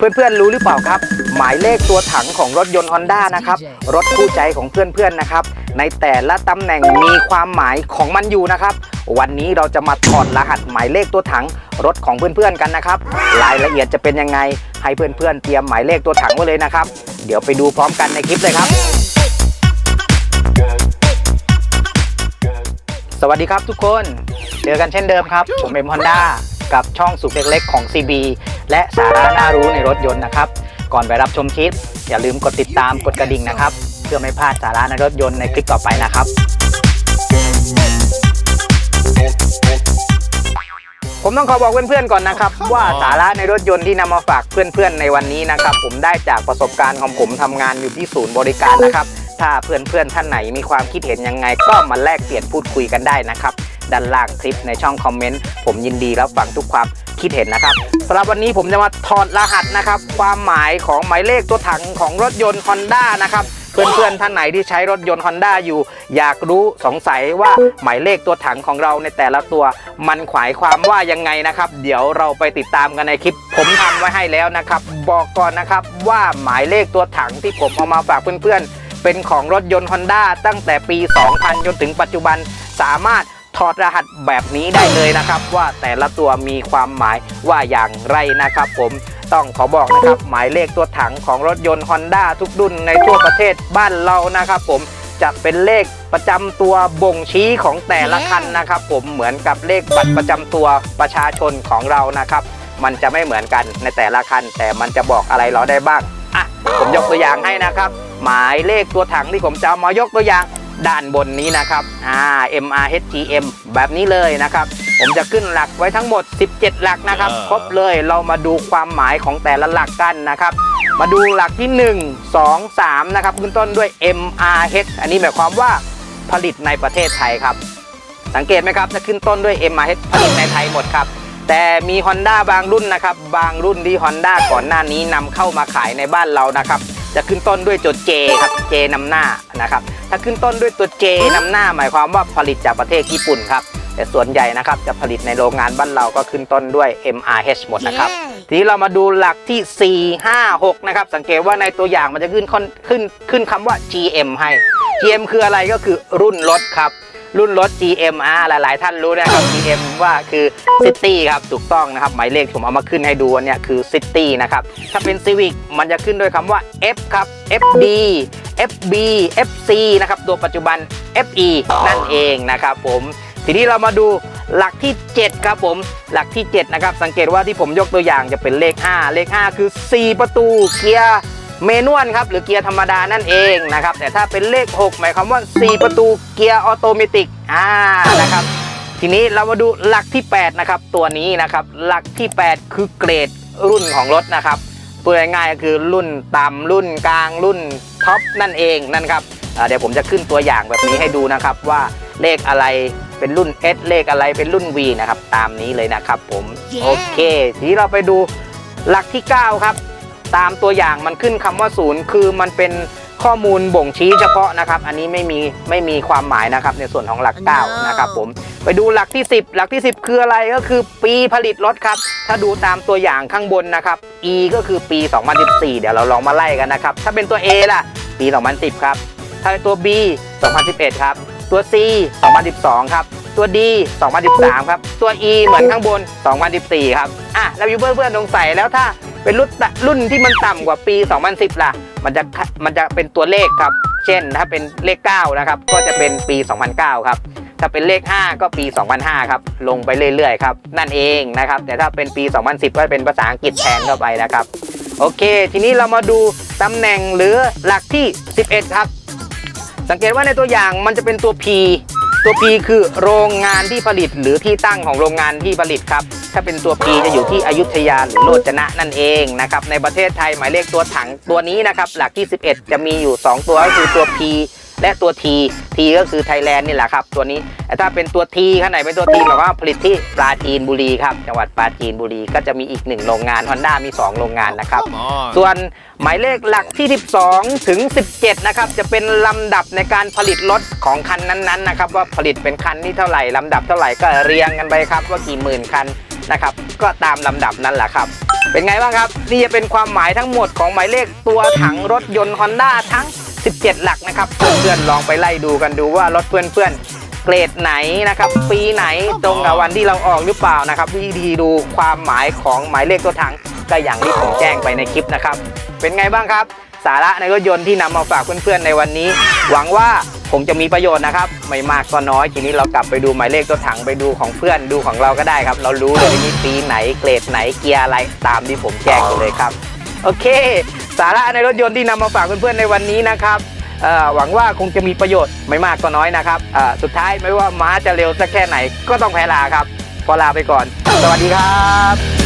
เพื่อนๆรู้หรือเปล่าครับ หมายเลขตัวถังของรถยนต์ Honda นะครับ รถคู่ใจของเพื่อนๆนะครับ ในแต่ละตำแหน่งมีความหมายของมันอยู่นะครับ วันนี้เราจะมาถอดรหัสหมายเลขตัวถังรถของเพื่อนๆกันนะครับ รายละเอียดจะเป็นยังไง ให้เพื่อนๆเตรียมหมายเลขตัวถังไว้เลยนะครับ เดี๋ยวไปดูพร้อมกันในคลิปเลยครับ สวัสดีครับทุกคน เจอกันเช่นเดิมครับ ผมเอ็มฮอนด้า กับช่องสุขเล็กๆของ CB และสาระน่ารู้ในรถยนต์นะครับ ก่อนไปรับชมคลิป อย่าลืมกดติดตามกดกระดิ่งนะครับ เพื่อไม่พลาดสาระในรถยนต์ในคลิปต่อไปนะครับ ผมต้องขอบอกเพื่อนๆก่อนนะครับ ว่าสาระในรถยนต์ที่นำมาฝากเพื่อนๆในวันนี้นะครับ ผมได้จากประสบการณ์ของผมทำงานอยู่ที่ศูนย์บริการนะครับ ถ้าเพื่อนๆท่านไหนมีความคิดเห็นยังไง ก็มาแลกเปลี่ยนพูดคุยกันได้นะครับ ด้านล่างคลิปในช่องคอมเมนต์ ผมยินดีรับฟังทุกความคิดเห็นนะครับสำหรับวันนี้ผมจะมาถอดรหัสนะครับ ความหมายของหมายเลขตัวถังของรถยนต์ Honda นะครับเพื่อนๆท่านไหนที่ใช้รถยนต์ Honda อยู่ อยากรู้สงสัยว่าหมายเลขตัวถังของเราในแต่ละตัว มันขวายความว่ายังไงนะครับ เดี๋ยวเราไปติดตามกันในคลิป ผมทำไว้ให้แล้วนะครับ บอกก่อนนะครับว่าหมายเลขตัวถังที่ผมเอามาฝากเพื่อนๆ เป็นของรถยนต์ Honda ตั้งแต่ปี 2000 จนถึงปัจจุบันสามารถถอดรหัสแบบนี้ได้เลยนะครับ ว่าแต่ละตัวมีความหมายว่าอย่างไรนะครับ ผมต้องขอบอกนะครับ หมายเลขตัวถังของรถยนต์ Honda ทุกรุ่นในทั่วประเทศบ้านเรานะครับผมจะเป็นเลขประจำตัวบ่งชี้ของแต่ละคันนะครับ ผมเหมือนกับเลขบัตรประจำตัวประชาชนของเรานะครับ มันจะไม่เหมือนกันในแต่ละคัน แต่มันจะบอกอะไรเราได้บ้างอะผมยกตัวอย่างให้นะครับ หมายเลขตัวถังที่ผมจะเอามายกตัวอย่างด้านบนนี้นะครับอ่า MRHGM แบบนี้เลยนะครับ ผมจะขึ้นหลักไว้ทั้งหมด 17 หลักนะครับเออครบเลยเรามาดูความหมายของแต่ละหลักกันนะครับ มาดูหลักที่ 1 2 3 นะครับขึ้นต้นด้วย MRH อันนี้หมายความว่าผลิตในประเทศไทยครับ สังเกตไหมครับจะขึ้นต้นด้วย MRH ผลิตในไทยหมดครับ แต่มี Honda บางรุ่นนะครับ บางรุ่นที่ Honda ก่อนหน้านี้นำเข้ามาขายในบ้านเรานะครับ จะขึ้นต้นด้วยตัว J ครับ J นำหน้านะครับถ้าขึ้นต้นด้วยตัว J นำหน้า หมายความว่าผลิตจากประเทศญี่ปุ่นครับแต่ส่วนใหญ่นะครับจะผลิตในโรงงานบ้านเราก็ขึ้นต้นด้วย MRH หมดนะครับทีนี้เรามาดูหลักที่ 4 5 6 นะครับ สังเกตว่าในตัวอย่างมันจะขึ้นค่อนขึ้นขึ้นคำว่า GM ให้ GM คืออะไรก็คือรุ่นรถครับ รุ่นรถ GM อ่าหลาย ๆ ท่านรู้นะครับ GM ว่าคือ City ครับถูกต้องนะครับ หมายเลขผมเอามาขึ้นให้ดูอันเนี่ยคือ City นะครับ ถ้าเป็น Civic มันจะขึ้นด้วยคำว่า F ครับ FD FB FC นะครับ ตัวปัจจุบัน FE นั่นเองนะครับผมทีนี้เรามาดูหลักที่ 7 ครับผม หลักที่ 7 นะครับ สังเกตว่าที่ผมยกตัวอย่างจะเป็นเลข 5 เลข 5 คือ 4 ประตูเกียร์ เมนวลครับหรือเกียร์ธรรมดานั่นเองนะครับแต่ถ้าเป็นเลข 6 หมายความว่า 4 ประตูเกียร์ออโตเมติกอ่านะครับทีนี้เรามาดูหลักที่ 8 นะครับ ตัวนี้นะครับหลักที่ 8 คือเกรดรุ่นของรถนะครับพูดง่ายๆก็คือรุ่นต่ำรุ่นกลางรุ่นท็อปนั่นเองนั่นครับอ่าเดี๋ยวผมจะขึ้นตัวอย่างแบบนี้ให้ดูนะครับว่าเลขอะไรเป็นรุ่น S เลขอะไรเป็นรุ่น V นะครับตามนี้เลยนะครับผม Yeah โอเค ทีนี้เราไปดูหลักที่ 9 ครับ ตามตัวอย่างมันขึ้นคำว่าศูนย์คือมันเป็นข้อมูลบ่งชี้เฉพาะนะครับ อันนี้ไม่มีไม่มีความหมายนะครับในส่วนของหลัก No 9นะครับผมไปดูหลักที่ 10 หลักที่ 10 คืออะไรก็คือปีผลิตรถครับ ถ้าดูตามตัวอย่างข้างบนนะครับ E ก็คือปี 2014 เดี๋ยวเราลองมาไล่กันนะครับ ถ้าเป็นตัว A ล่ะ ปี 2010 ครับ ถ้าเป็นตัว B 2011 ครับ ตัว C 2012 ครับ ตัว D 2013 ครับ ตัว E เหมือนข้างบน 2014 ครับ อะแล้วยูเพื่อนๆสงสัยแล้วถ้า เป็นรุ่นรุ่นที่มันต่ำกว่าปี 2010 ล่ะ มันจะมันจะเป็นตัวเลขครับ เช่นถ้าเป็นเลข 9 นะครับ ก็จะเป็นปี 2009 ครับ ถ้าเป็นเลข 5 ก็ปี 2005 ครับ ลงไปเรื่อยๆครับ นั่นเองนะครับ แต่ถ้าเป็นปี 2010 ก็เป็นภาษาอังกฤษแทนเข้าไปนะครับ โอเค ทีนี้เรามาดูตำแหน่งหรือหลักที่ 11 ครับ สังเกตว่าในตัวอย่างมันจะเป็นตัว P ตัว P คือโรงงานที่ผลิตหรือที่ตั้งของโรงงานที่ผลิตครับ ถ้าเป็นตัว P จะอยู่ที่อยุธยาหรือโรจนะนั่นเองนะครับในประเทศไทยหมายเลขตัวถังตัวนี้นะครับหลักที่ 11 จะมีอยู่ 2 ตัวก็คือตัว P และตัว T T ก็คือไทยแลนด์นี่แหละครับ ตัวนี้แต่ถ้าเป็นตัว T ข้างในเป็นตัว T หมายความว่าผลิตที่ปราจีนบุรีครับจังหวัดปราจีนบุรีก็จะมีอีกหนึ่งโรงงาน Honda มี 2 โรงงานนะครับ Come on ส่วนหมายเลขหลักที่ 12 ถึง 17 นะครับ จะเป็นลำดับในการผลิตรถของคันนั้นๆนะครับว่าผลิตเป็นคันที่เท่าไหร่ลำดับเท่าไหร่ก็เรียงกันไปครับว่ากี่หมื่นคันนะครับก็ตามลำดับนั้นแหละครับ เป็นไงบ้างครับ นี่จะเป็นความหมายทั้งหมดของหมายเลขตัวถังรถยนต์ Honda ทั้ง 17 หลักนะครับ เพื่อนๆลองไปไล่ดูกันดูว่ารถเพื่อนๆเกรดไหนนะครับ ปีไหนตรงกับวันที่เราออกหรือเปล่านะครับ วิธีดูความหมายของหมายเลขตัวถังก็อย่างที่ผมแจ้งไปในคลิปนะครับ เป็นไงบ้างครับ สาระในรถยนต์ที่นำมาฝากเพื่อนๆในวันนี้ หวังว่าคงจะมีประโยชน์นะครับ ไม่มากก็น้อย ทีนี้เรากลับไปดูหมายเลขตัวถังไปดูของเพื่อนดูของเราก็ได้ครับ เรารู้เลยนี่ปีไหนเกรดไหนเกียร์อะไรตามที่ผมแจ้งเลยครับ โอเค สาระในรถยนต์ที่นำมาฝากเพื่อนๆในวันนี้นะครับหวังว่าคงจะมีประโยชน์ไม่มากก็น้อยนะครับสุดท้ายไม่ว่าม้าจะเร็วสักแค่ไหนก็ต้องแพ้ลาครับพอลาไปก่อน สวัสดีครับ